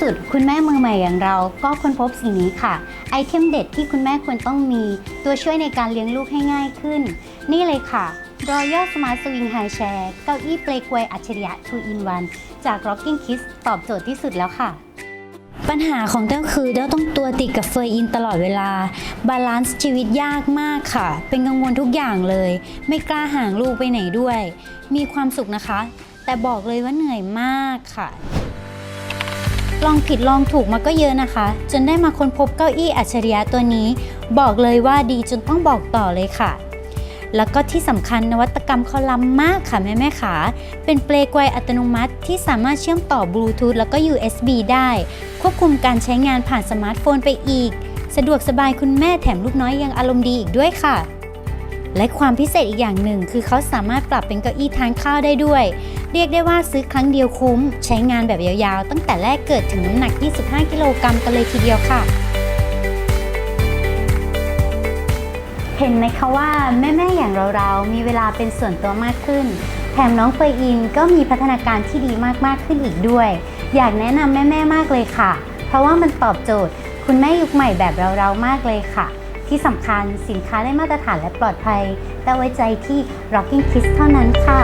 สุดคุณแม่มือใหม่อย่างเราก็ค้นพบสิ่งนี้ค่ะ ไอเทมเด็ดที่คุณแม่ควรต้องมี ตัวช่วยในการเลี้ยงลูกให้ง่ายขึ้น นี่เลยค่ะ Royal Smart Swing High Chair เก้าอี้เปลกวยอัจฉริยะ 2 in 1 จาก Rocking Kids ตอบโจทย์ที่สุดแล้วค่ะ ปัญหาของเต้าคือเต้าต้องตัวติดกับเฟยอินตลอดเวลา บาลานซ์ชีวิตยากมากค่ะ เป็นกังวลทุกอย่างเลย ไม่กล้าห่างลูกไปไหนด้วย มีความสุขนะคะ แต่บอกเลยว่าเหนื่อยมากค่ะ ลองผิดลองถูกมาก็เยอะนะคะ จนได้มาค้นพบเก้าอี้อัจฉริยะตัวนี้ บอกเลยว่าดีจนต้องบอกต่อเลยค่ะ แล้วก็ที่สำคัญนวัตกรรมเขาล้ำมากค่ะแม่แม่ขา เป็นเปลกวยอัตโนมัติที่สามารถเชื่อมต่อบลูทูธแล้วก็ USB ได้ ควบคุมการใช้งานผ่านสมาร์ทโฟนไปอีก สะดวกสบายคุณแม่แถมลูกน้อยยังอารมณ์ดีอีกด้วยค่ะ และความพิเศษอีกอย่างหนึ่ง คือเขาสามารถปรับเป็นเก้าอี้ทานข้าวได้ด้วย เรียกได้ว่าซื้อครั้งเดียวคุ้ม ใช้งานแบบยาวๆ ตั้งแต่แรกเกิดถึงน้ำหนัก 25 กิโลกรัมกันเลยทีเดียวค่ะ เห็นไหมคะว่าแม่ๆอย่างเราๆ มีเวลาเป็นส่วนตัวมากขึ้น แถมน้องเฟยอินก็มีพัฒนาการที่ดีมากๆขึ้นอีกด้วย อยากแนะนำแม่ๆมากเลยค่ะ เพราะว่ามันตอบโจทย์ คุณแม่ยุคใหม่แบบเราๆมากเลยค่ะ ที่สำคัญสินค้าได้มาตรฐานและปลอดภัยแต่ไว้ใจที่ Rocking Kids เท่านั้นค่ะ